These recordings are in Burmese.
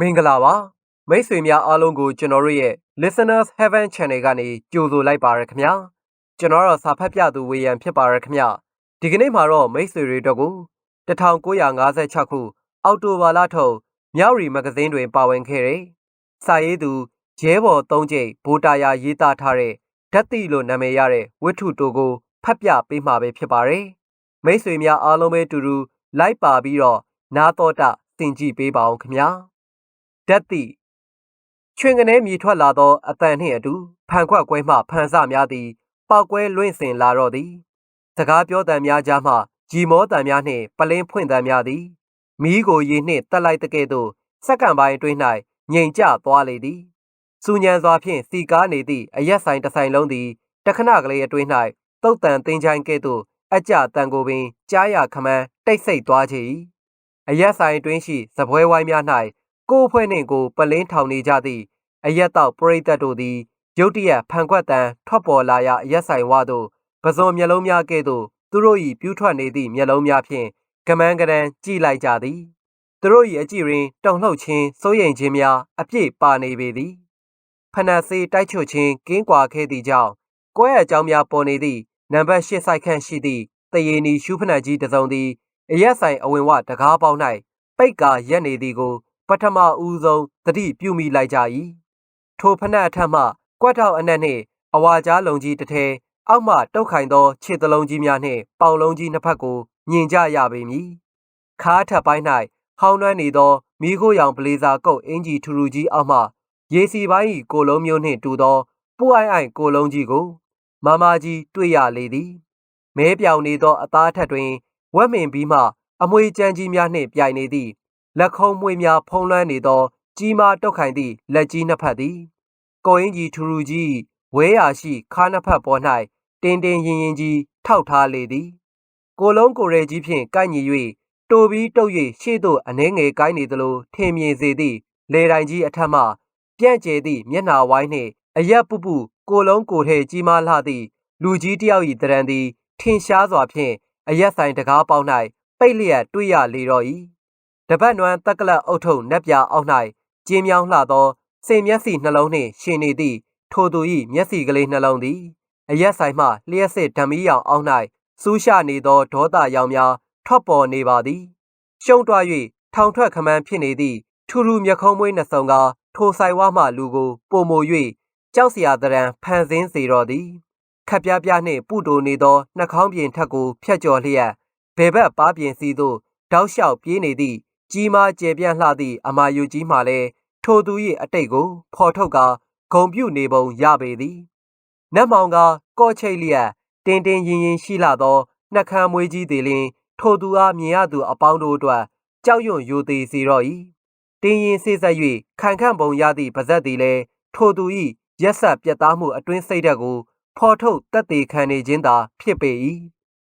မင်္ဂလာပါမိတ်ဆွေများအားလုံးကိုကျွန်တော်တို့ရဲ့ Listeners Heaven Channel ကနေကြိုဆိုလိုက်ပါရခင်ဗျာကျွန်တော်တော့စာဖတ်ပြသူဝေယံဖြစ်ပါရခင်ဗျာဒီကနေ့မှာတော့မိတ်ဆွေတွေတို့ကို1956ခုအောက်တိုဘာလထုတ်မြောက်ရီမဂဇင်းတွင်ပါဝင်ခဲ့တဲ့စာရေးသူရဲဘော်သုံးကျိတ်ဗိုတာယာရေးသားထားတဲ့ဓာတ်တိလို့နာမည်ရတဲ့ဝိထုတိုကိုဖတ်ပြပေးမှာပဲဖြစ်ပါတယ်မိတ်ဆွေများအားလုံးပဲတူတူလိုက်ပါပြီးတော့နာတော်တာသင်ကြည့်ပေးပါအောင်ခင်ဗျာ ဓာတ်တိချွင်ကနေမြည်ထွက်လာသောအတန်နှင့်အတူဖန်ခွက်ကွဲမှဖန်ဆများသည်ပောက်ကွဲလွင့်စင်လာတော့သည်စကားပြောတန်များကြားမှဂျီမောတန်များနှင့်ပလင်းဖွင့်တန်များသည်မီးကိုရေနှင့်တက်လိုက်တကဲ့သို့စက္ကန့်ပိုင်းအတွင်း၌ငြိမ်ကျသွားလေသည်စူညံစွာဖြင့်စီကားနေသည့်အရက်ဆိုင်တစ်ဆိုင်လုံးသည်တခဏကလေးအတွင်း၌တုတ်တန်တင်းချိုင်းကဲ့သို့အကြတန်ကိုပင်ကြားရခမန်းတိတ်ဆိတ်သွားချေ၏အရက်ဆိုင်အတွင်းရှိစပွဲဝိုင်းများ၌ ကိုယ်ဖွဲ့နှင့်ကိုပလင်းထောင်နေကြသည့်အရက်တော့ပရိသတ်တို့သည်ရုတ်တရက်ဖန်ခွက်တန်ထွက်ပေါ်လာရာအရက်ဆိုင်ဝသို့ပဇွန်မျက်လုံးများကဲ့သို့သူတို့၏ပြူးထွက်နေသည့်မျက်လုံးများဖြင့်ကမန်းကရန်ကြည့်လိုက်ကြသည်သူတို့၏အကြည့်ရင်တုံလှုပ်ခြင်းစိုးရိမ်ခြင်းများအပြည့်ပါနေပေသည်ဖနက်စေးတိုက်ချွတ်ခြင်းကင်းကွာခဲ့သည့်ကြောင့်ကွဲအကြောင်းများပေါ်နေသည့်နံပါတ်၈ဆိုင်ခန့်ရှိသည့်တရေနီရှုဖနက်ကြီးတစ်စုံသည်အရက်ဆိုင်အဝင်ဝတကားပေါင်း၌ပိတ်ကာရက်နေသည်ကို ပထမဦးဆုံးသတိပြုမိလိုက်ကြ၏ထိုဖနက်အထက်မှကွက်ထောက်အနက်နှင့်အဝါကြားလုံးကြီးတစ်ထဲအောက်မှတုတ်ခိုင်သောခြေသလုံးကြီးများနှင့်ပေါင်လုံးကြီးနှစ်ဖက်ကိုမြင်ကြရပေမည်ခါးထပ်ပိုင်း၌ဟောင်းနှွမ်းနေသောမိခိုးရောင်ဘလေးဇာကုတ်အင်ဂျီထူထူကြီးအောက်မှရေစီပိုင်း၏ကိုလုံးမျိုးနှင့်တူသောပူအိုင်အိုင်ကိုလုံးကြီးကိုမမကြီးတွေ့ရလေသည်မဲပြောင်နေသောအသားထက်တွင်ဝက်မင်ပြီးမှအမွေကြမ်းကြီးများနှင့်ပြိုင်နေသည့် လက်ခုံးမွေများဖုံးလွှမ်းနေသော ကြီးမားတုတ်ခိုင်သည့်လက်ကြီးနှစ်ဖက်သည်ကိုအင်းကြီးထူထူကြီးဝဲရာရှိခါးနှစ်ဖက်ပေါ်၌တင်းတင်းရင်ရင်ကြီးထောက်ထားလေသည်ကိုလုံးကိုရဲကြီးဖြင့်ကိုက်ညီ၍တိုပြီးတုပ်၍ရှေ့သို့အနှဲငယ်ကိုင်းနေသလိုထင်မြင်စေသည့်လေတိုင်ကြီးအထက်မှပြန့်ကျဲသည့်မျက်နှာဝိုင်းနှင့်အရက်ပုပုကိုလုံးကိုထဲကြီးမားလှသည့်လူကြီးတယောက်၏တရံသည်ထင်ရှားစွာဖြင့်အရက်ဆိုင်တကားပေါင်း၌ပိတ်လျက်တွေ့ရလေတော့၏ တပတ်နွမ်းတက်ကလပ်အုတ်ထုံနက်ပြအောက်၌ကျင်းမြောင်းလှသောစိန်မျက်စိနှလုံးနှင့်ရှင်နေသည့်ထိုသူ၏မျက်စိကလေးနှလုံးသည်အရက်ဆိုင်မှလျှက်စစ်ဓမီရောင်အောက်၌စူးရှနေသောဒေါသရောင်များထွက်ပေါ်နေပါသည်ရှုံတွား၍ထောင်ထွက်ခမန်းဖြစ်နေသည့်ထူထူမျက်ခုံးမွေးနှစုံကထိုဆိုင်ဝါမှလူကိုပုံမို၍ကြောက်စရာတရံဖန်ဆင်းစေတော်သည်ခက်ပြားပြားနှင့်ပုတိုနေသောနှာခေါင်းပြင်ထက်ကိုဖြတ်ကျော်လျက်ဘယ်ဘက်ပါပြင်စီသို့တောက်လျှောက်ပြေးနေသည့် ကြီးမားကျယ်ပြန့်လှသည့်အမာယူကြီးမှလည်းထိုသူ၏အတိတ်ကိုဖော်ထုတ်ကာဂုံပြုနေပုံရပေသည်နတ်မောင်ကကော့ချိတ်လျက်တင်းတင်းရင်ရင်ရှိလာသောနှက်ခမ်းမွေးကြီးသည်လင်ထိုသူအားမြင်ရသူအပေါင်းတို့အတွက်ကြောက်ရွံ့ယိုသေးစေတော့၏တင်းရင်ဆေးဆက်၍ခံခန့်ပုံရသည့်ပါဇက်သည်လည်းထိုသူ၏ရက်ဆက်ပြတ်သားမှုအတွင်းစိတ်ဓာတ်ကိုဖော်ထုတ်တက်သေးခံနေခြင်းသာဖြစ်ပေ၏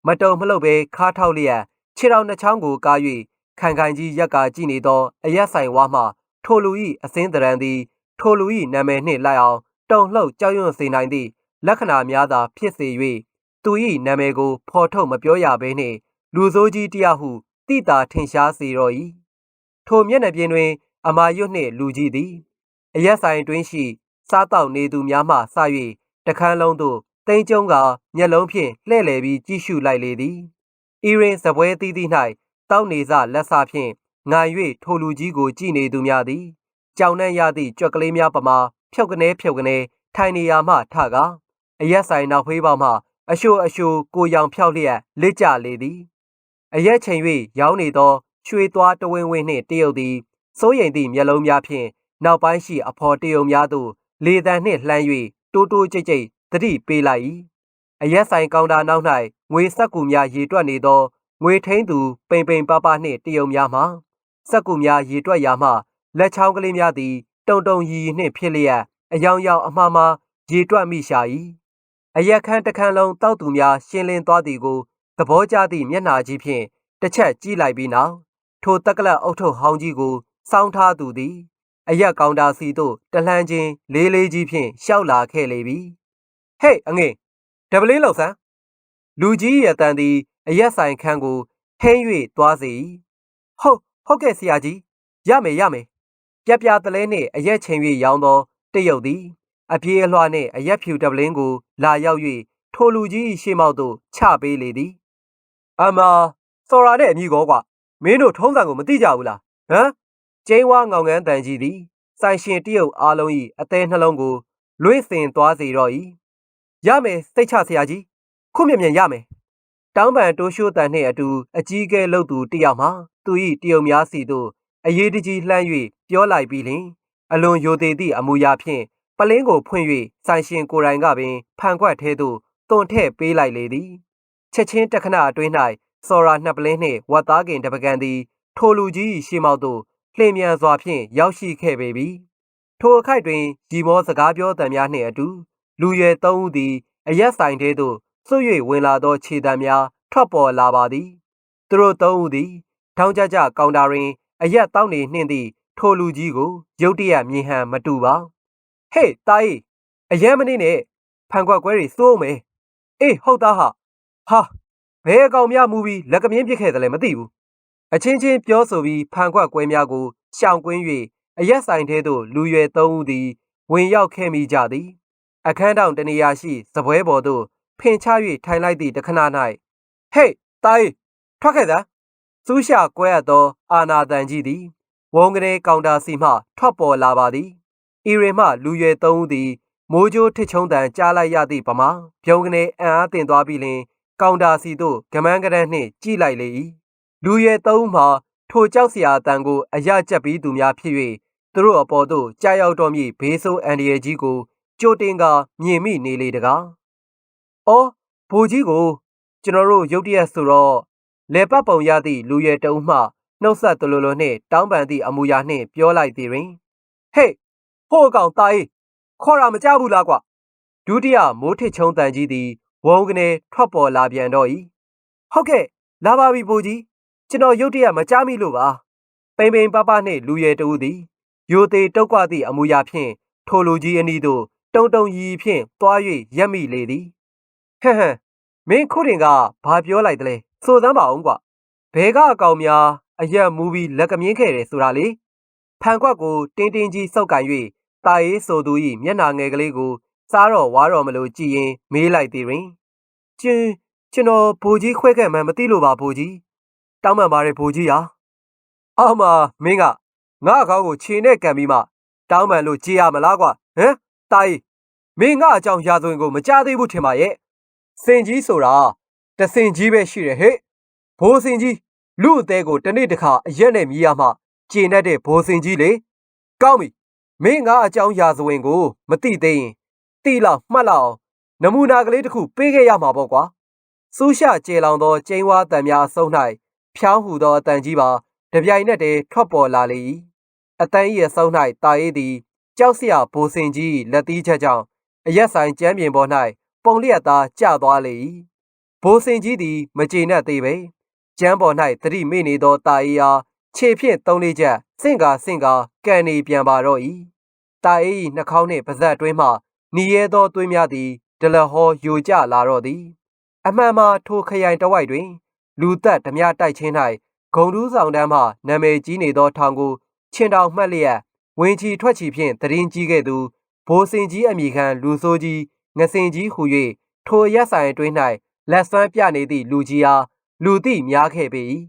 မတုံမလှုပ်ပဲခါထောက်လျက်ခြေတော်နှချောင်းကိုကား၍ ခံခိုင်ကြီးရက်ကာကြည့်နေသောအရက်ဆိုင်ဝါမှထိုလူ၏အစင်းတရံသည်ထိုလူ၏နာမည်နှင့်လိုက်အောင်တုံလှုပ်ကြောက်ရွံ့စေနိုင်သည့်လက္ခဏာများသာဖြစ်စေ၍သူ၏နာမည်ကိုဖော်ထုတ်မပြောရဘဲနှင့်လူဆိုးကြီးတယောက်ဟုတိတာထင်ရှားစေတော့၏ထိုမျက်နှာပြင်တွင် အမာရွတ်နှင့်လူကြီးသည်အရက်ဆိုင်တွင်းရှိ စားတောက်နေသူများမှစ၍တခန်းလုံးသို့တိမ်ကျုံကမျက်လုံးဖြင့်လှဲ့လေပြီးကြည့်ရှုလိုက်လေသည်အီရင်စပွဲသီးသီး၌ တောက်နေစလက်စားဖြင့်ငိုင်၍ထိုလူကြီးကိုကြည်နေသူများသည်ကြောင်နှံ့ရသည့်ကြွက်ကလေးများပမာဖြုတ်ကနေဖြုတ်ကနေထိုင်နေရာမှထကားအရက်ဆိုင်နောက်ဖေးပေါမှအရှို့အရှို့ကိုရောင်ဖြောက်လျက်လက်ကြလေသည်အရက်ချိန်၍ရောင်းနေသောရွှေသွားတဝင်းဝင်းနှင့်တရုတ်သည်စိုးရိမ်သည့်မျက်လုံးများဖြင့်နောက်ပိုင်းရှိအဖော်တရုံများသို့လေတံနှင့်လှမ်း၍တိုးတိုးကြိတ်ကြိတ်တတိပေးလိုက်၏အရက်ဆိုင်ကောင်တာနောက်၌ငွေဆက်ကူများရေတွက်နေသော ငွေထိန်သူပိန်ပိန်ပါပါနှင့်တရုံများမှာစက်ကူများရေတွက်ရာမှလက်ချောင်းကလေးများသည်တုံတုံရီရီနှင့်ဖြစ်လျက်အယောင်ယောင်အမှားမှားရေတွက်မိရှာ၏အရက်ခန်းတစ်ခန်းလုံးတောက်သူများရှင်းလင်းသွားသည်ကိုသဘောကျသည့်မျက်နှာကြီးဖြင့်တစ်ချက်ကြည့်လိုက်ပြီးနောက်ထိုတက်ကလပ်အုတ်ထုတ်ဟောင်းကြီးကိုစောင်းထားသူသည်အရက်ကောင်တာစီသို့တလှမ်းချင်းလေးလေးကြီးဖြင့်ရှောက်လာခဲ့လေပြီဟေးအငယ်ဒဗလင်းလောက်ဆန်းလူကြီးရဲ့တန်သည် အရက်ဆိုင်ခန်းကိုဟင်း၍သွားစေ၏ဟုတ်ဟုတ်ကဲ့ဆရာကြီးရမယ်ရမယ်ပြပြတလဲနှင့်အရက်ချိန်၍ရောင်းသောတရုတ်သည်အပြေးအလွှာနှင့်အရက်ဖြူတပလင်းကို လာရောက်၍ထိုလူကြီး၏ရှေ့မောက်သို့ချပေးလေသည်အမစော်ရာနဲ့အမိကောကွာမင်းတို့ထုံးစံကိုမသိကြဘူးလားဟမ်ကျင်းဝါငောင်ငန်းတန်ကြီးသည်ဆိုင်ရှင်တရုတ်အားလုံး၏အသေးနှလုံးကိုလွင့်စင်သွားစေတော့၏ရမယ်စိတ်ချဆရာကြီးခုမြင်မြန်ရမယ် တောင်းပန်တိုးရှိုးတန်နှင့်အတူအကြီးကဲလှုပ်သူတယောက်မှသူ၏တရုတ်များစီသို့အရေးတကြီးလှမ်း၍ပြောလိုက်ပြီးလျှင်အလွန်ယိုသေးသည့်အမူအရာဖြင့်ပလင်းကိုဖွင့်၍ဆိုင်ရှင်ကိုယ်တိုင်ကပင်ဖန်ခွက်ထဲသို့တွန်ထည့်ပေးလိုက်လေသည်ချက်ချင်းတခဏအတွင်း၌စော်ရာနှစ်ပလင်းနှင့်ဝတ်သားကင်တပကံသည်ထိုလူကြီး၏ရှေ့မောက်သို့လှည့်မြန်စွာဖြင့်ရောက်ရှိခဲ့ပေပြီထိုအခိုက်တွင်ရီမောစကားပြောတံများနှင့်အတူလူရွယ်သုံးဦးသည်အရက်ဆိုင်ထဲသို့ ဆွ၍ဝင်လာသောခြေတံများထွက်ပေါ်လာပါသည်သူတို့သုံးဦးသည်ထောင်းကြကြကောင်တာတွင်အရက်တောင်းနေနှင့်သည့်ထိုလူကြီးကိုရုတ်တရက်မြင်ဟန်မတူပါဟေးတာအေးအရက်မနေနဲ့ဖန်ခွက်ကွဲတွေစိုးမယ်အေးဟုတ်သားဟာဟာဘယ်အကောင်များမူပြီးလက်ကမြင်းပြစ်ခဲ့တယ်လဲမသိဘူးအချင်းချင်းပြောဆိုပြီးဖန်ခွက်ကွဲများကိုရှောင်ကွင်း၍အရက်ဆိုင်ထဲသို့လူရွယ်သုံးဦးသည်ဝင်ရောက်ခဲ့မိကြသည်အခန်းတောင်တနေရာရှိစပွဲပေါ်သို့ ဖင်ချ၍ထိုင်လိုက်သည့်တခဏ၌ဟေးတာအေးထွက်ခဲ့သားစူးရှာကွဲအပ်သော အာနာတန်ကြီးသည်ဝုံကနေကောင်တာစီမှထွက်ပေါ်လာပါသည်။ဤရေမှလူရွယ်သုံးဦးသည်မိုးကြိုးထစ်ချုံတန်ကြားလိုက်ရသည့်ပမာပြုံးကနေအံ့အားတင်သွားပြီးလျှင်ကောင်တာစီသို့ကမန်းကရန်နှင့်ကြည့်လိုက်လေ၏။လူရွယ်သုံးဦးမှာထိုကြောက်စရာအတန်ကိုအရကြက်ပြီးသူများဖြစ်၍သူတို့အပေါ်သို့ကြာရောက်တော်မူဘေးဆိုးအန်ဒီယေကြီးကိုကြိုတင်ကမြင်မိနေလေတကား။ အော်ဘိုးကြီးကိုကျွန်တော်တို့ရုတ်တရက်ဆိုတော့လေပတ်ပုံရသည့်လူရဲတအုပ်မှနှုတ်ဆက်တလူလိုနှင့်တောင်းပန်သည့်အမူအရာနှင့်ပြောလိုက်သည်တွင်ဟေးဟိုးအကောင်တာအေးခေါ်တာမကြဘူးလားကွဒုတိယမိုးထစ်ချုံတန်ကြီးသည်ဝုံကနေထွက်ပေါ်လာပြန်တော့၏ဟုတ်ကဲ့လာပါပြီဘူကြီးကျွန်တော်ရုတ်တရက်မကြမိလို့ပါပိန်ပိန်ပပနှင့်လူရဲတဦးသည်ယိုသေးတုတ်ကွသည့်အမူအရာဖြင့်ထိုလူကြီးအနီးသို့တုံတုံရီဖြင့်တွား၍ရက်မိလေသည် ဟမ်ဟမ်မင်းခုတင်ကဘာပြောလိုက်တလဲဆိုစမ်းပါအောင်ကွဘဲကအကောင်များအရက်မူပြီးလက်ကမြင်းခဲ့တယ်ဆိုတာလေဖန်ခွက်ကိုတင်းတင်းကြီးစောက်ကင်၍တာရေးဆိုသူ၏မျက်နာငယ်ကလေးကိုစားတော့ဝါတော့မလို့ကြည်ရင်မေးလိုက်သေးရင်ကျင်းကျွန်တော်ဘိုးကြီးခွဲခဲ့မှန်းမသိလို့ပါဘိုးကြီးတောင်းပန်ပါတယ်ဘိုးကြီးဟာအောက်မှာမင်းကငါ့အကောင်းကိုခြေနဲ့ကန်ပြီးမှတောင်းပန်လို့ကြည်ရမလားကွာဟမ်တာရေးမင်းငါအကြောင်းရာဇဝင်ကိုမကြားသေးဘူးထင်ပါရဲ့ စင်ကြီးဆိုတာတစင်ကြီးပဲရှိတယ်ဟဲ့ဘိုးစင်ကြီးလူအသေးကိုတနေ့တစ်ခါအရက်နဲ့မြည်ရမှကျင်တတ်တဲ့ဘိုးစင်ကြီးလေကောင်းပြီမင်းငါအကြောင်းရာဇဝင်ကို မသိသေးရင်တိလောက်မှတ်လောက်နမူနာကလေးတစ်ခုပေးခဲ့ရမှာပေါ့ကွာစူးရှကျေလောင်သောကျင်းဝါတန်များအစုံ၌ဖြောင်းဟူသောအတန်ကြီးပါတပြိုင်နက်တည်းထွက်ပေါ်လာလေ၏အတန်၏အစုံ၌တာအေးသည်ကြောက်စရာဘိုးစင်ကြီးလက်သီးချက်ကြောင့်အရက်ဆိုင်ကျမ်းပြင်ပေါ်၌ ပုံလျက်သားကျသွားလေ၏ဘိုးစင်ကြီးသည်မကျေနပ်သေးပဲကျမ်းပေါ်၌သတိမေ့နေသောတာအေးအားခြေဖြင့်သုံးလေးချက်စင့်ကာစင့်ကာကန်နေပြန်ပါတော့၏တာအေး၏နှာခေါင်းနှင့်ပါးစပ်တွင်းမှနီရဲသောသွေးများသည်ဒလဟောယိုကျလာတော့သည် အမှန်မှာထိုခရိုင်တဝိုက်တွင် လူသက်ဓမြတိုက်ချင်း၌ဂုံတူးဆောင်တန်းမှနာမည်ကြီးနေသောထောင်ကိုချင်းတောင်မှတ်လျက်ဝင်ချီထွက်ချီဖြင့်တရင်ကြီးခဲ့သူဘိုးစင်ကြီးအမိခံလူဆိုးကြီး ငစင်ကြီးဟူ၍ထိုရက်ဆိုင်အတွင်း၌လက်ဆွမ်းပြနေသည့်လူကြီးအားလူသိများခဲ့ပေ၏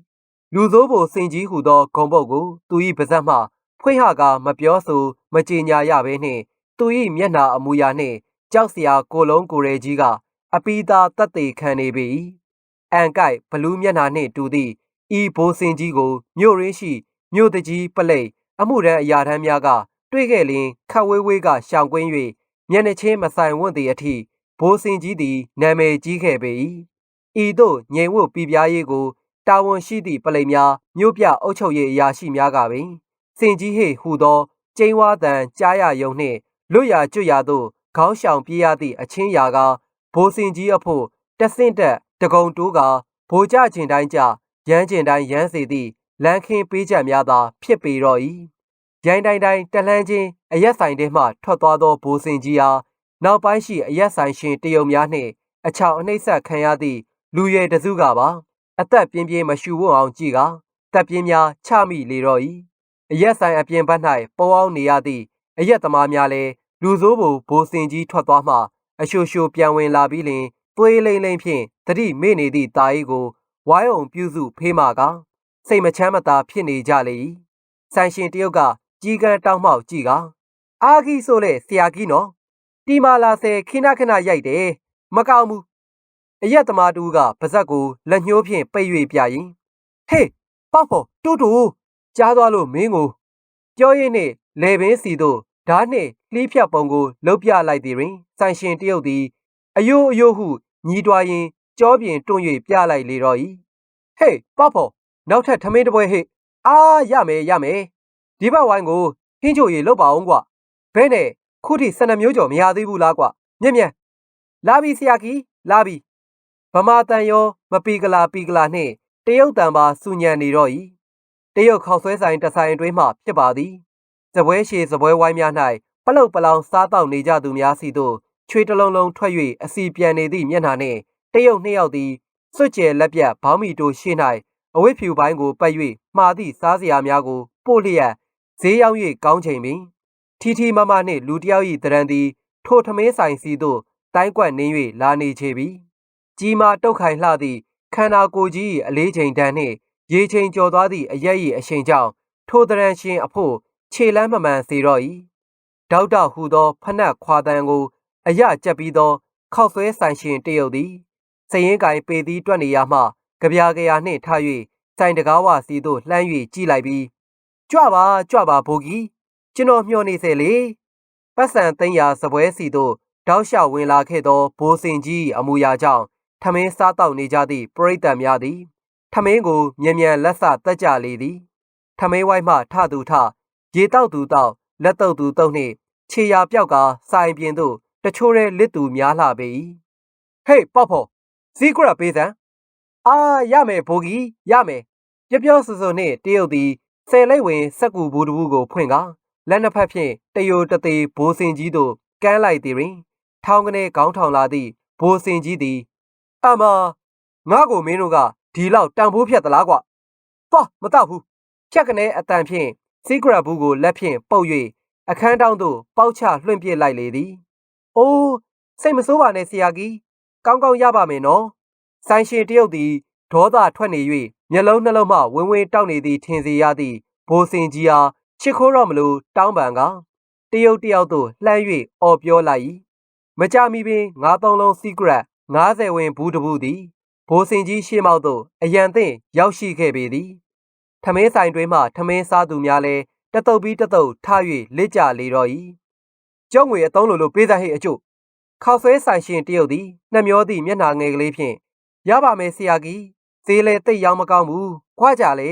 လူစိုးဘိုစင်ကြီးဟူသောဂုံပုတ်ကိုသူ၏ပါဇက်မှဖွင့်ဟကာမပြောဆိုမကြေညာရဘဲနှင့်သူ၏မျက်နာအမူအရာနှင့်ကြောက်စရာကိုလုံးကိုရဲကြီးကအပီးသားတက်သေးခံနေပေ၏အန်ကိုက်ဘလူးမျက်နာနှင့်တူသည့်ဤဘိုးစင်ကြီးကိုမြို့ရင်းရှိမြို့တကြီးပလိတ်အမှုရန်အရာထမ်းများက တွေ့ခဲ့လျင်ခတ်ဝေးဝေးကရှောင်ကွင်း၍ မျက်နှချင်းမဆိုင်ဝန့်သည့်အထိဘိုးစင်ကြီးသည်နာမည်ကြီးခဲ့ပေ၏ဤသို့ငြိမ်ဝတ်ပြပြရေးကိုတာဝန်ရှိသည့်ပလိမ်များမြို့ပြအုပ်ချုပ်ရေးအရာရှိများကပင်စင်ကြီးဟေဟူသောကျင်းဝါတန်ကြားရယုံနှင့်လွတ်ရာကျွတ်ရာသို့ခေါင်းဆောင်ပြေးရသည့်အချင်းရာကဘိုးစင်ကြီးအဖို့တဆင့်တက်တကုံတိုးကဘိုးကြကျင်တိုင်းကြရမ်းကျင်တိုင်းရမ်းစေသည့်လန်ခင်းပေးချက်များသာဖြစ်ပေတော့၏ ရိုင်းတိုင်းတိုင်းတလှမ်းချင်းအရက်ဆိုင်ထဲမှထွက်သွားသောဘိုးစင်ကြီးအားနောက်ပိုင်းရှိအရက်ဆိုင်ရှင်တယုံများနှင့်အချောင်အနှိမ့်ဆက်ခံရသည့်လူရဲတစုကပါအသက်ပြင်းပြင်းမရှူဝွအောင်ကြည့်ကတပ်ပြင်းများချမိလေတော့၏အရက်ဆိုင်အပြင်ဘက်၌ပေါအောင်နေရသည့်အရက်သမားများလည်းလူစိုးဘူဘိုးစင်ကြီးထွက်သွားမှအရှိုရှိုပြန်ဝင်လာပြီးလင်သွေးလိမ့်လိမ့်ဖြင့်တတိမေ့နေသည့်တာရီကိုဝိုင်းအောင်ပြုစုဖေးမှကစိတ်မချမ်းမသာဖြစ်နေကြလေ၏ဆိုင်ရှင်တယောက်က ကြီးကန်းတောင်းမှောက်ကြည့်ကအာခီဆိုလေဆရာကြီးနော်တီမာလာဆယ်ခိနခဏရိုက်တယ်မကောင်းဘူးအရက်သမားတူကပါဇက်ကိုလက်ညှိုးဖြင့်ပိတ်၍ပြရင်ဟေးပေါက်ဖို့တူတူကြားသွားလို့မင်းကိုပြောရင်းနှင့်လေပင်စီတို့ဓာတ်နှင့်လှီးဖြတ်ပုံကိုလှုပ်ပြလိုက်သည်တွင်ဆိုင်ရှင်တရုတ်သည်အယိုးအယိုးဟုညီးတွားရင်းကြောပြင်တွန့်၍ပြလိုက်လေတော့၏ဟေးပေါက်ဖို့နောက်ထပ်ထမင်းတစ်ပွဲဟေ့အာရမယ်ရမယ် ဒီဘက်ဝိုင်းကိုဟင်းချိုရည်လုတ်ပါအောင်ကွာဘဲနဲ့ခုထိစနမျိုးကျော်မရသေးဘူးလားကွာမြက်မြက်လာပြီဆရာကြီးလာပြီဗမာတန်ရောမပီကလာပီကလာနှင့်တရုတ်တန်ပါစူညံနေတော့၏တရုတ်ခောက်ဆွဲဆိုင်တဆိုင်အတွင်းမှဖြစ်ပါသည်စပွဲရှည်စပွဲဝိုင်းများ၌ပလုတ်ပလောင်စားတောက်နေကြသူများစီတို့ချွေတလုံးလုံးထွက်၍အစီပြန်နေသည့်မျက်နှာနှင့်တရုတ်နှစ်ယောက်သည်စွတ်ကျဲလက်ပြတ်ဘောင်းမီတိုရှေ့၌အဝိဖြူပိုင်းကိုပတ်၍မှားသည့်စားစရာများကိုပို့လျက် ဈေးရောက်၍ကောင်းချိန်ပင်ထီထီမမနှင့်လူတစ်ယောက်၏တရံသည်ထိုထမင်းဆိုင်စီသို့တိုင်းကွက်နင်း၍လာနေချေပြီကြီးမာတုတ်ခိုင်လှသည့်ခန္ဓာကိုယ်ကြီး၏အလေးချိန်တန်းနှင့်ရေချိန်ကျော်သွားသည့်အရက်၏အရှိန်ကြောင့်ထိုတရံရှင်အဖို့ခြေလမ်းမမှန်စေတော့၏ဒေါက်တာဟူသောဖနက်ခွာတန်ကို အရကြက်ပြီးသော ခောက်ဆွဲဆိုင်ရှင်တရုတ်သည်စရင်ကိုင်ပေသည်တွက်နေရမှကြပြာကြရာနှင့်ထား၍ဆိုင်တကားဝစီသို့လှမ်း၍ကြည့်လိုက်ပြီး ကြွပါကြွပါဘိုးကြီးကျွန်တော်မျှော်နေစေလေပတ်စံသိန်းရာစပွဲစီသို့တောက်လျှောက်ဝင်လာခဲ့သောဘိုးစင်ကြီးအမူအရာကြောင့်ထမင်းစားတောက်နေကြသည့်ပရိသတ်များသည်ထမင်းကိုမြန်မြန်လက်ဆတက်ကြလေသည်ထမင်းဝိုင်းမှထသူထရေတောက်သူတောက်လက်တုပ်သူတုပ်နှင့်ခြေရာပြောက်ကစိုင်ပြင်သို့တချို့ရဲလစ်သူများလှပေ၏ဟေးပေါက်ဖို့ဇီကရပေးစံအာရမယ်ဘိုးကြီးရမယ်ပြပြောဆူဆူနှင့်တရုတ်သည် ဆယ်လိတ်ဝင်စက်ကူဘူးတဘူးကိုဖွင့်ကားလက်နှစ်ဖက်ဖြင့်တယိုတသေးဘိုးစင်ကြီးတို့ကမ်းလိုက်သည်တွင် ထောင်းကနေခေါင်းထောင်လာသည့်ဘိုးစင်ကြီးသည် အမငါ့ကိုမင်းတို့ကဒီလောက်တန်ဖိုးဖြတ်သလားကွာသွားမတော့ဘူးဖြတ်ကနေအတန်ဖြင့်စီကရဘူးကိုလက်ဖြင့်ပုတ်၍အခန်းတောင်းသို့ပေါက်ချလွှင့်ပစ်လိုက်လေသည်အိုးစိတ်မဆိုးပါနဲ့ဆရာကြီးကောင်းကောင်းရပါမယ်နော်ဆိုင်ရှင်တရုတ်သည် ဒေါသထွက်နေ၍မျက်လုံးနှလုံးမှဝင်းဝင်းတောက်နေသည်ထင်စေရသည့်ဘိုးစင်ကြီးအားချစ်ခိုးတော့မလို့တောင်းပန်ကတရုတ်တယောက်သို့လှမ်း၍အော်ပြောလိုက်၏မကြမီပင်ငါးသုံးလုံး secret 90ဝင်ဘူးတဘူးသည်ဘိုးစင်ကြီးရှေ့မောက်သို့အရန်သင့်ရောက်ရှိခဲ့ပေသည်ထမင်းဆိုင်တွင်မှထမင်းစားသူများလည်းတတုပ်ပြီးတတုပ်ထ၍လက်ကြလေတော့၏ကျုံငွေအသုံးလိုလိုပေးစားဟိအကျို့ခောက်ဆွဲဆိုင်ရှင်တရုတ်သည်နှမျောသည့်မျက်နှာငယ်ကလေးဖြင့်ရပါမယ်ဆရာကြီး ဈေးလေတိတ်ရောက်မကောင်းဘူးခွာကြလေ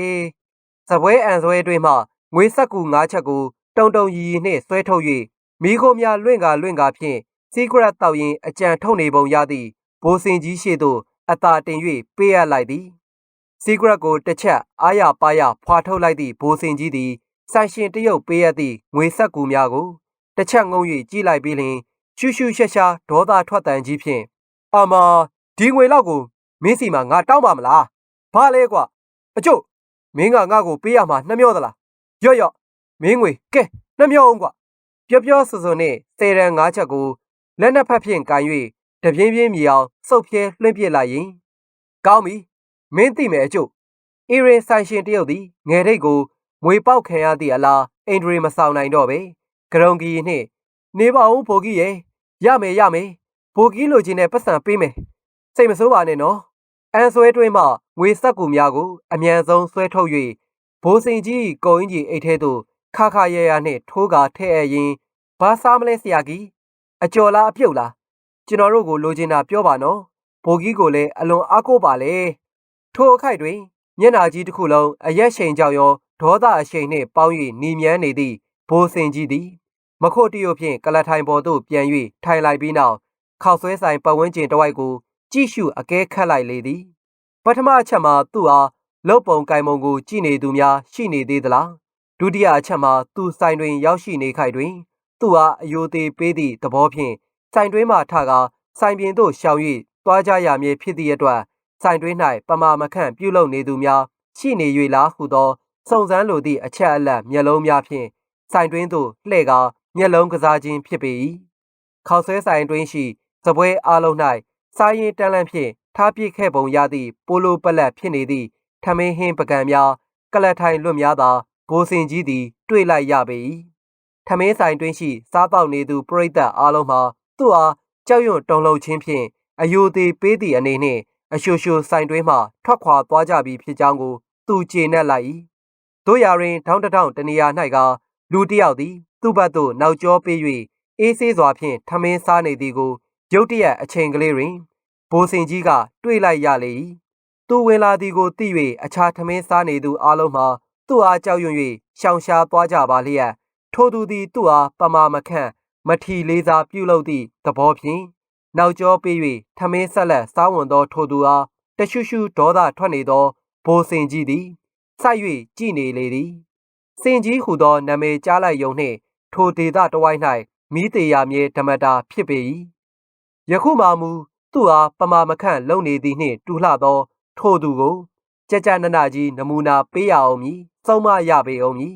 စပွဲအန်ဆွဲတွင်မှငွေဆက်ကူ၅ချက်ကိုတုံတုံရီရီနှင့်ဆွဲထုတ်၍မိခိုးများလွင့်ကာလွင့်ကာဖြင့်စီကရက်တောက်ရင်အကြံထုတ်နေပုံရသည့်ဘိုးစင်ကြီးရှိသို့အသာတင်၍ပေးအပ်လိုက်သည်စီကရက်ကိုတစ်ချက်အာရပါရဖွာထုတ်လိုက်သည့်ဘိုးစင်ကြီးသည်ဆိုင်ရှင်တရုတ်ပေးအပ်သည့်ငွေဆက်ကူများကိုတစ်ချက်ငုံ၍ကြည့်လိုက်ပြီးလျှင်ရှူရှူရှာရှာဒေါသထွက်တန်ကြီးဖြင့်အာမဒီငွေလောက်ကို မင်းစီမှာငါတောင်းပါမလားဘာလဲကွာအကျို့မင်းကငါ့ကိုပေးရမှာနှမျောသလားရော့ရော့မင်းငွေကဲနှမျောအောင်ကွာပြောပြောဆူဆူနဲ့စေရန်ငါးချက်ကိုလက်နှစ်ဖက်ဖြင့်ကန်၍တပြင်းပြင်းမြေအောင်စုပ်ပြဲလွှင့်ပစ်လိုက်ရင်ကောင်းပြီမင်းသိမယ်အကျို့အီရင်ဆိုင်ရှင်တရုတ်သည်ငယ်ထိတ်ကိုငွေပေါက်ခံရသည့်အလားအင်ဒရီမဆောင်နိုင်တော့ပဲဂရုံကြီးနှင့်နေပါဦးဘိုကြီးရဲ့ရမယ်ရမယ်ဘိုကြီးလိုချင်တဲ့ပတ်စံပေးမယ်စိတ်မဆိုးပါနဲ့နော် အန်ဆွဲတွင်းမှငွေဆက်ကူများကိုအမြန်ဆုံးဆွဲထုတ်၍ဘိုးစင်ကြီးကုံအင်းကြီးအိတ်ထဲသို့ခါခါရရနှင့်ထိုးကာထဲ့အရင်ဘာစားမလဲဆရာကြီးအကျော်လားအပြုတ်လားကျွန်တော်တို့ကိုလိုချင်တာပြောပါနော်ဘိုးကြီးကိုလည်းအလွန်အားကိုးပါလေထိုအခိုက်တွင်မျက်နာကြီးတစ်ခုလုံးအရက်ရှိန်ကြောင်ရောဒေါသအရှိန်နှင့်ပေါင်း၍หนีမြန်းနေသည့်ဘိုးစင်ကြီးသည် မခို့တရုတ်ဖြင့်ကလထိုင်ပေါ်သို့ပြန်၍ထိုင်လိုက်ပြီးနောက်ခောက်ဆွဲဆိုင်ပတ်ဝန်းကျင်တစ်ဝိုက်ကို ကြည့်ရှုအကဲခတ်လိုက်လေသည်ပထမအချက်မှာသူ့အားလုတ်ပုံကင်ပုံကိုကြည့်နေသူများရှိနေသေးသလားဒုတိယအချက်မှာသူဆိုင်တွင် ရောက်ရှိနေခိုက်တွင် သူအားအယိုသေးပေးသည့်သဘောဖြင့်ဆိုင်တွင်းမှထကာဆိုင်ပြင်သို့ရှောင်၍တွားကြရမည်ဖြစ်သည့်အတွက်ဆိုင်တွင်း၌ပမာမခန့်ပြုလုပ်နေသူများရှိနေ၍လားဟုသောစုံစမ်းလိုသည့်အချက်အလက်မျက်လုံးများဖြင့်စိုင်တွင်းသို့လှည့်ကာမျက်လုံးကစားခြင်းဖြစ်ပေ၏ခောက်ဆွဲဆိုင်တွင်းရှိစပွဲအားလုံး၌ စာရင်တန်လန့်ဖြင့်ထားပစ်ခဲ့ပုံရသည့်ပိုလိုပလက်ဖြစ်နေသည့်ထမင်းဟင်းပကံများကလတ်ထိုင်လွတ်များသာဘိုးစင်ကြီးသည် တွေ့လိုက်ရပေ၏ထမင်းဆိုင်တွင်းရှိ စားပေါက်နေသူပရိသတ်အားလုံးမှာသူ့အားကြောက်ရွံ့တုန်လှုပ်ခြင်းဖြင့်အယိုသေးပေးသည့်အနေနှင့်အရှိုရှိုဆိုင်တွင်းမှထွက်ခွာသွားကြပြီဖြစ်ကြောင်းကိုသူကျေနပ်လိုက်၏တို့ရာတွင်ထောင်းတထောင်တနေရာ၌ကလူတစ်ယောက်သည် သူ့ဘက်သို့နောက်ကျောပေး၍အေးဆေးစွာဖြင့်ထမင်းစားနေသည်ကို ရုတ်တရက်အချိန်ကလေးတွင်ဘိုးစင်ကြီးကတွေ့လိုက်ရလေ၏သူဝင်လာသည်ကိုသိ၍အခြားထမင်းစားနေသူအလုံးမှာသူ့အားကြောက်ရွံ့၍ရှောင်ရှားသွားကြပါလျက်ထိုသူသည်သူ့အားပမာမခန့်မထီလေးစားပြုလုပ်သည့်သဘောဖြင့်နောက်ကျောပေး၍ထမင်းဆက်လက်စားဝင်သောထိုသူအားတရှုရှုဒေါသထွက်နေသောဘိုးစင်ကြီးသည်ဆိုက်၍ကြည်နေလေသည်စင်ကြီးဟူသောနာမည်ကြားလိုက်ယုံနှင့်ထိုဒေသတဝိုင်း၌မိသေးရမြေဓမ္မတာဖြစ်ပေ၏ ယခုမှမူသူ့အားပမာမခန့်လုံနေသည်နှင့်တူလှသော ထိုသူကိုကြကြနနကြီးနမူနာပေးရအောင်မည်စုံမရပေအောင်မည်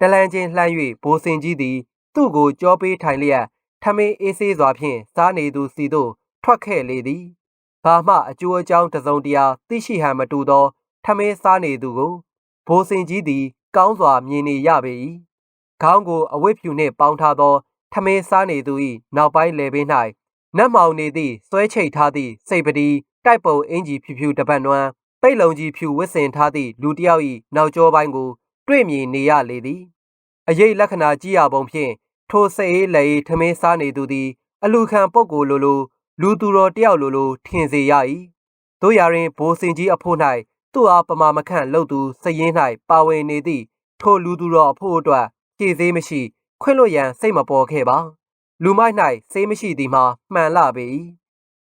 တလန်ချင်းလှမ်း၍ဘိုးစင်ကြီးသည် သူ့ကိုကြောပေးထိုင်လျက်ထမင်းအေးဆေးစွာဖြင့်စားနေသူစီသို့ထွက်ခဲ့လေသည်ဘာမှအကျိုးအကြောင်းတစုံတရာသိရှိဟန်မတူသောထမင်းစားနေသူကိုဘိုးစင်ကြီးသည် ကောင်းစွာမြင်နေရပေ၏ခေါင်းကိုအဝတ်ဖြူနှင့်ပေါင်းထားသောထမင်းစားနေသူ၏နောက်ပိုင်းလေဘေး၌ နတ်မောင်နေသည့်ဆွဲချိတ်ထားသည့်စိတ်ပတိတိုက်ပုံအင်ကြီးဖြူဖြူတပတ်နွမ်းပိတ်လုံးကြီးဖြူဝစ်စင်ထားသည့်လူတစ်ယောက်၏နောက်ကျောပိုင်းကို တွေ့မြင်နေရလေသည်အရေးလက္ခဏာကြည့်ရပုံဖြင့်ထိုစိတ်အေးလက်အေးထမင်းစားနေသူသည် အလူခံပုဂ္ဂိုလ်လိုလိုလူသူတော်တယောက်လိုလိုထင်စေရ၏တို့ရာတွင်ဘိုးစင်ကြီးအဖို့၌သူ့အားပမာမခန့်လှုပ်သူစည်ရင်၌ပါဝင်နေသည့်ထိုလူသူတော်အဖို့အတွက်ကြည်သေးမရှိ ခွင့်လွတ်ရန်စိတ်မပေါ်ခဲ့ပါ လူမိုက်၌စေးမရှိသည်မှာမှန်လှပေ၏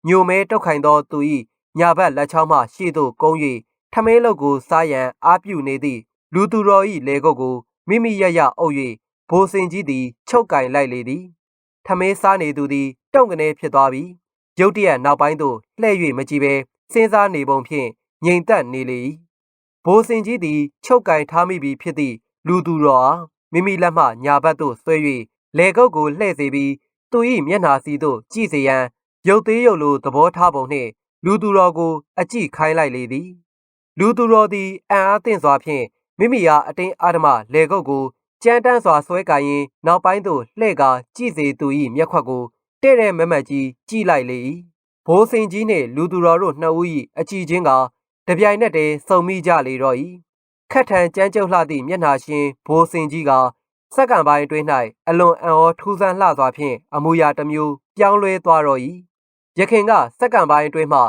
ညိုမဲတောက်ခိုင်သောသူ၏ညာဘက်လက်ချောင်းမှရှေ့သို့ကုန်း၍ထမင်းလုတ်ကိုစားရန်အားပြုနေသည့်လူသူတော်၏လေကုတ်ကိုမိမိရရအုပ်၍ဘိုးစင်ကြီးသည်ချုပ်ကင်လိုက်လေသည်ထမင်းစားနေသူသည်တုံကနေဖြစ်သွားပြီးရုတ်တရက်နောက်ပိုင်းသို့လှည့်၍မကြည့်ဘဲစဉ်းစားနေပုံဖြင့်ငြိမ်သက်နေလေ၏ဘိုးစင်ကြီးသည်ချုပ်ကင်ထားမိပြီဖြစ်သည့်လူသူတော်အားမိမိလက်မှညာဘက်သို့ဆွဲ၍လေကုတ်ကိုလှည့်စေပြီး သူ၏မျက်နှာစီသို့ကြည့်စေရန်ရုပ်သေးရုပ်လိုသဘောထားပုံနှင့် လူသူတော်ကို အကြည့်ခိုင်းလိုက်လေသည် လူသူတော်သည်အံ့အားသင့်စွာဖြင့်မိမိအားအတင်းအာဓမလေကုတ်ကိုကြမ်းတမ်းစွာဆွဲကင်ရင်နောက်ပိုင်းသို့လှည့်ကာကြည့်စေသူ၏မျက်ခွက်ကိုတဲ့တဲ့မမတ်ကြီးကြည့်လိုက်လေ၏ဘိုးစင်ကြီးနှင့်လူသူတော်တို့နှစ်ဦး၏အကြည့်ချင်းကတပြိုင်နက်တည်းစုံမိကြလေတော့၏ခက်ထန်ကြမ်းကြုတ်လှသည့်မျက်နှာရှင်ဘိုးစင်ကြီးက စက္ကန့်ပိုင်းအတွင်း၌အလွန်အံ့ဩထူးဆန်းလှစွာဖြင့်အမူအရာတစ်မျိုးပြောင်းလဲသွားတော့၏ရခင်ကစက္ကန့်ပိုင်းအတွင်းမှ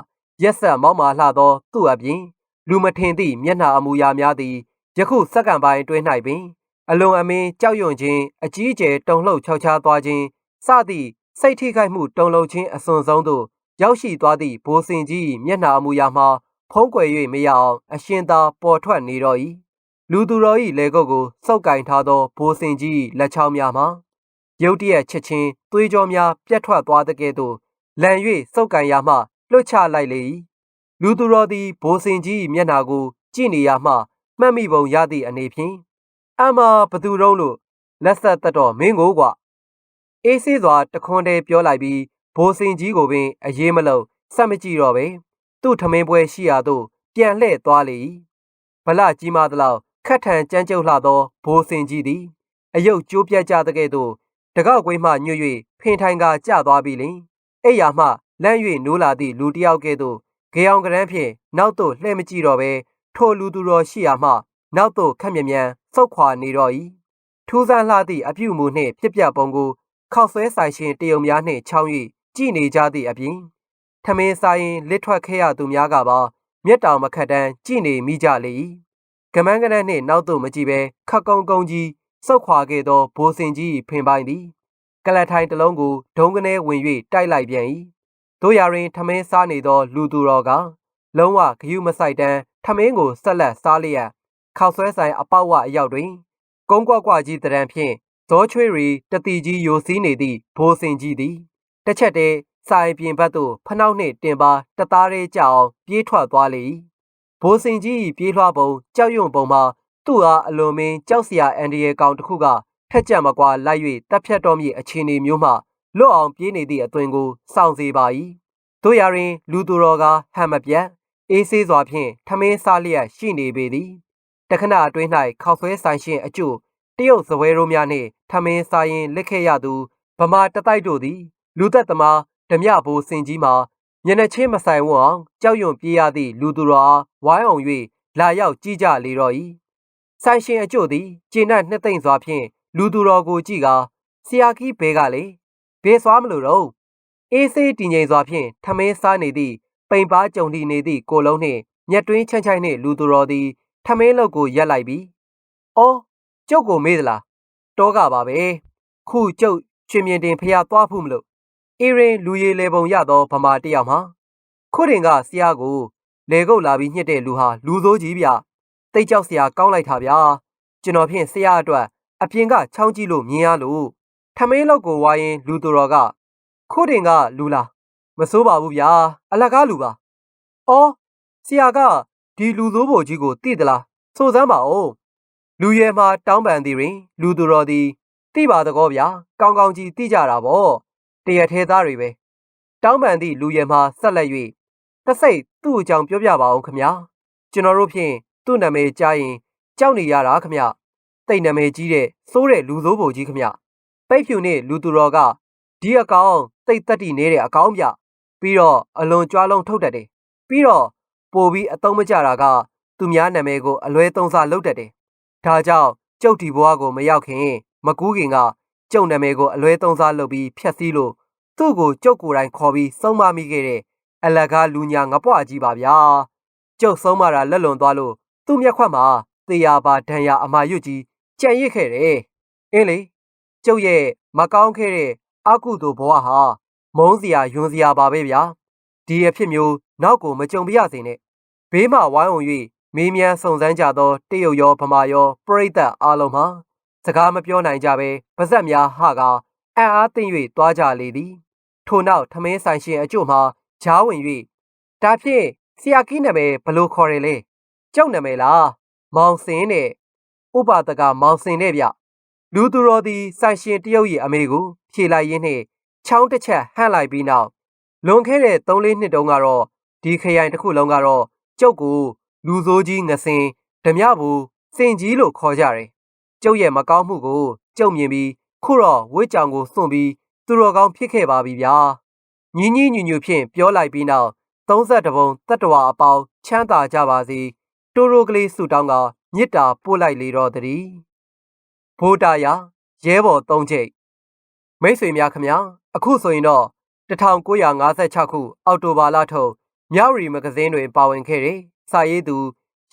ရက်ဆက်မောက်မာလှသောသူ့အပြင်လူမထင်သည့်မျက်နှာအမူအရာများသည်ယခုစက္ကန့်ပိုင်းအတွင်း၌ပင်အလွန်အမင်းကြောက်ရွံ့ခြင်းအကြီးအကျယ်တုန်လှုပ်ခြောက်ခြားသွားခြင်းစသည့်စိတ်ထိခိုက်မှုတုန်လှုပ်ခြင်းအစွန်ဆုံးသို့ရောက်ရှိသွားသည့်ဘိုးစင်ကြီးမျက်နှာအမူအရာမှာဖုံးကွယ်၍မရအောင်အရှင်သာပေါ်ထွက်နေတော့၏ လူသူတော်၏လေကုတ်ကိုစောက်ကင်ထားသောဘိုးစင်ကြီးလက်ချောင်းများမှာရုတ်တရက်ချက်ချင်းသွေးကြောများပြတ်ထွက်သွားတဲ့ကဲ့သို့လန်၍စောက်ကင်ရမှလွတ်ချလိုက်လေ၏လူသူတော်သည်ဘိုးစင်ကြီးမျက်နှာကို ကြည့်နေရမှမှတ်မိပုံရသည့်အနေဖြင့်အမဘသူတုံးလို့လက်ဆက်သက်တော့မင်းကိုကွာအေးဆေးစွာတခွန်းတည်းပြောလိုက်ပြီးဘိုးစင်ကြီးကိုပင်အရေးမလို့ဆက်မကြည့်တော့ပဲသူ့ထမင်းပွဲရှိရာသို့ပြန်လှည့်သွားလေ၏ဗလကြီးမသလောက် ခတ်ထန်ကြမ်းကြုတ်လှသောဘိုးစင်ကြီးသည်အယုတ်ကျိုးပြတ်ကြတဲ့ကဲ့သို့တကောက်ကွေးမှညွတ်၍ဖင်ထိုင်ကကျသွားပြီလင်အိယာမှလန့်၍နိုးလာသည့်လူတစ်ယောက်ကဲ့သို့ခေအောင်ကရန်းဖြင့်နောက်သို့လှည့်မကြည့်တော့ဘဲထိုလူသူတော်ရှိရာမှ နောက်သို့ခက်မြမြန်ဆုတ်ခွာနေတော့၏ထူးဆန်းလှသည့်အပြုမူနှင့်ဖြစ်ပြပုံကိုခောက်ဆွဲဆိုင်ရှင်တယုံများနှင့်ချောင်း၍ကြည်နေကြသည့်အပြင်ထမင်းဆိုင်ရင်လစ်ထွက်ခဲ့ရသူများကပါ မျက်တောင်မခတ်တန်းကြည်နေမိကြလေ၏ ကမန်းကနန်းနှင့်နောက်သို့မကြည့်ဘဲခက်ကုံကုံကြီးစုတ်ခွာခဲ့သောဘိုးစင်ကြီးဖင်ပိုင်းသည်ကလတ်ထိုင်တစ်လုံးကိုဒုံကနေ ဝင်၍တိုက်လိုက်ပြန်၏တို့ရရင်ထမင်းစားနေသော လူသူတော်ကလုံးဝဂယုမဆိုင်တန်းထမင်းကိုဆက်လက်စားလျက်ခောက်ဆွဲဆိုင်အပေါက်ဝအရောက်တွင် ကုန်းကွက်ကွကြီးတရံဖြင့်ဇောချွေရီတတိကြီးယိုစီးနေသည့်ဘိုးစင်ကြီးသည်တစ်ချက်တည်းဆိုင်ပြင်ဘက်သို့ဖနှောက်နှင့်တင်ပါတသားရဲကြအောင်ပြေးထွက်သွားလေ၏ ဘိုးစင်ကြီးပြေးလွှားပုံကြောက်ရွံ့ပုံမှာသူ့သူ့အားအလွန်မင်းကြောက်စရာအန်ဒီရဲ့ကောင်တစ်ခုကထက်ကြံမကွာလိုက်၍တပ်ဖြတ်တော်မည့်အခြေအနေမျိုးမှလွတ်အောင်ပြေးနေသည့်အသွင်ကိုစောင့်စေပါ၏တို့ရရင် လူသူတော်ကဟန်မပြတ်အေးဆေးစွာဖြင့်ထမင်းစားလျက်ရှိနေပေသည်တခဏအတွင်း၌ခောက်ဆွဲဆိုင်ရှင်အကျို့တရုတ်ဇပွဲရိုးများနှင့်ထမင်းစားရင်လက်ခဲ့ရသူဗမာတတိုက်တို့သည် လူသက်သမားဓမြဘိုးစင်ကြီးမှာ ညနေချင်းမဆိုင်ဝအောင်ကြောက်ရွံ့ပြေးရသည့်လူသူတော်အားဝိုင်းအောင်၍လာရောက်ကြည့်ကြလေတော့၏ဆိုင်ရှင်အကျို့သည်ကျေနပ်နှစ်သိမ့်စွာဖြင့်လူသူတော်ကိုကြည့်ကာဆရာကြီးဘဲကလေဘဲစွာမလို့တော့အေးဆေးတည်ငြိမ်စွာဖြင့်ထမင်းစားနေသည့်ပိန်ပါကြုံတီနေသည့်ကိုလုံးနှင့်မျက်တွင်းချမ်းချိုင်းနှင့်လူသူတော်သည်ထမင်းလောက်ကိုရက်လိုက်ပြီးအော်ကျုပ်ကိုမေးသလားတောကပါပဲခုကျုပ်ချွေမြင်တင်ဖျားသွားဖို့မလို့ အေရင်လူရည်လေပုံရသောဗမာတယောက်မှာခုတင်ကဆရာကိုလေကုတ်လာပြီးညှစ်တဲ့လူဟာလူဆိုးကြီးဗျတိတ်ကြောက်ဆရာကောင်းလိုက်တာဗျာကျွန်တော်ဖြင့်ဆရာအတွက်အပြင်ကချောင်းကြည့်လို့မြင်ရလို့ထမင်းလောက်ကိုဝါရင်လူသူတော်ကခုတင်ကလူလားမစိုးပါဘူးဗျာအလကားလူပါအော်ဆရာကဒီလူဆိုးဘိုကြီးကိုသိသလားဆိုစမ်းပါဦးလူရဲမှာတောင်းပန်သည်တွင် လူသူတော်သည်သိပါသကောဗျာကောင်းကောင်းကြီးသိကြတာပေါ့ တရထဲသားတွေပဲတောင်းပန်သည့်လူရဲမှာဆက်လက်၍တဆိတ်သူ့အကြောင်းပြောပြပါအောင်ခမညာကျွန်တော်တို့ဖြင့်သူ့နာမည်ကြားရင်ကြောက်နေရတာခမညာတိတ်နာမည်ကြီးတဲ့စိုးတဲ့လူဆိုးဘိုကြီးခမညာပိတ်ဖြူနဲ့လူသူတော်ကဒီအကောင်တိတ်တက်တီနေတဲ့အကောင်ပြပြီးတော့အလွန်ကြွားလုံးထုတ်တတ်တယ်ပြီးတော့ပိုပြီးအတုံးမကြတာကသူများနာမည်ကိုအလွဲသုံးစားလုပ်တတ်တယ်ဒါကြောင့်ကျုပ်ဒီဘွားကိုမရောက်ခင် မကူးခင်က ကျုံနာမည်ကိုအလွဲသုံးစားလုပ်ပြီးဖျက်ဆီးလို့သူ့ကိုကျုပ်ကိုယ်တိုင်ခေါ်ပြီးဆုံးမမိခဲ့တဲ့အလကားလူညာငပွားကြီးပါဗျာကျုပ်ဆုံးမတာလက်လွန်သွားလို့သူ့မျက်ခွက်မှာတေယာပါဒဏ်ရာအမာရွတ်ကြီးကြံ့ရစ်ခဲ့တယ်အင်းလေကျုပ်ရဲ့မကောင်းခဲ့တဲ့အကုသိုလ်ဘဝဟာမုန်းစရာယွန်းစရာပါပဲဗျာဒီအဖြစ်မျိုးနောက်ကိုမကြုံပြရစေနဲ့ဘေးမှဝိုင်းအောင်၍မေးမြန်းစုံစမ်းကြသောတရုတ်ရောဗမာရောပရိသတ်အားလုံးမှာ စကားမပြောနိုင်ကြဘဲပါဇက်များဟကအံ့အားသင့်၍တွားကြလေသည်ထို့နောက်ထမင်းဆိုင်ရှင်အကျို့မှာဂျားဝင်၍ဒါဖြင့်ဆရာကြီးနာမည်ဘလို့ခေါ်ရလဲကျောက်နာမည်လားမောင်စင်းနဲ့ဥပဒကမောင်စင်နဲ့ဗျလူသူတော်သည်ဆိုင်ရှင်တရုတ်ရဲ့အမေကိုဖြေလိုက်ရင်းနှင့်ချောင်းတစ်ချက်ဟန့်လိုက်ပြီးနောက်လွန်ခဲ့တဲ့3-4နှစ်တုန်းကတော့ဒီခရိုင်တစ်ခုလုံးကတော့ကျုပ်ကိုလူဆိုးကြီးငစင်ဓမြဘူးစင်ကြီးလို့ခေါ်ကြတယ် ကျုပ်ရဲ့မကောင်းမှုကိုကျုပ်မြင်ပြီးခုတော့ဝစ်ကြောင်ကိုစွန့်ပြီးသူတော်ကောင်းဖြစ်ခဲ့ပါပြီဗျာညီညီညူညူဖြင့်ပြောလိုက်ပြီးနောက်32ပုံတတ္တဝါအပေါင်းချမ်းသာကြပါစေတိုးရိုကလေးဆူတောင်းကမြစ်တာပို့လိုက်လေတော့တည်းဘိုးတာယာရဲဘော်၃ချိတ်မိတ်ဆွေများခမညာအခုဆိုရင်တော့1956ခုအောက်တိုဘာလထုတ်မြောက်ရီမဂဇင်းတွင်ပါဝင်ခဲ့တဲ့စာရေးသူ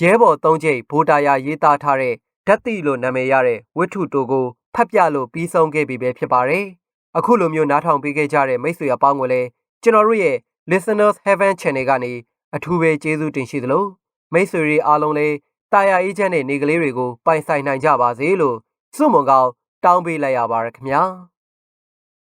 ရဲဘော်၃ချိတ်ဘိုးတာယာရေးသားထားတဲ့ ဓာတ်တိလို့နာမည်ရတဲ့ဝိထုတိုကိုဖတ်ပြလို့ပြီးဆုံးခဲ့ပြီပဲဖြစ်ပါတယ်။အခုလိုမျိုးနားထောင်ပေးခဲ့ကြတဲ့မိတ်ဆွေအပေါင်းကိုလည်းကျွန်တော်တို့ရဲ့ Listeners Heaven Channel ကနေအထူးပဲကျေးဇူးတင်ရှိသလိုမိတ်ဆွေတွေအားလုံးလည်းတာယာအေးချမ်းတဲ့နေကလေးတွေကိုပိုင်ဆိုင်နိုင်ကြပါစေလို့စွမွန်ကောင်းတောင်းပေးလိုက်ရပါရခင်ဗျာ။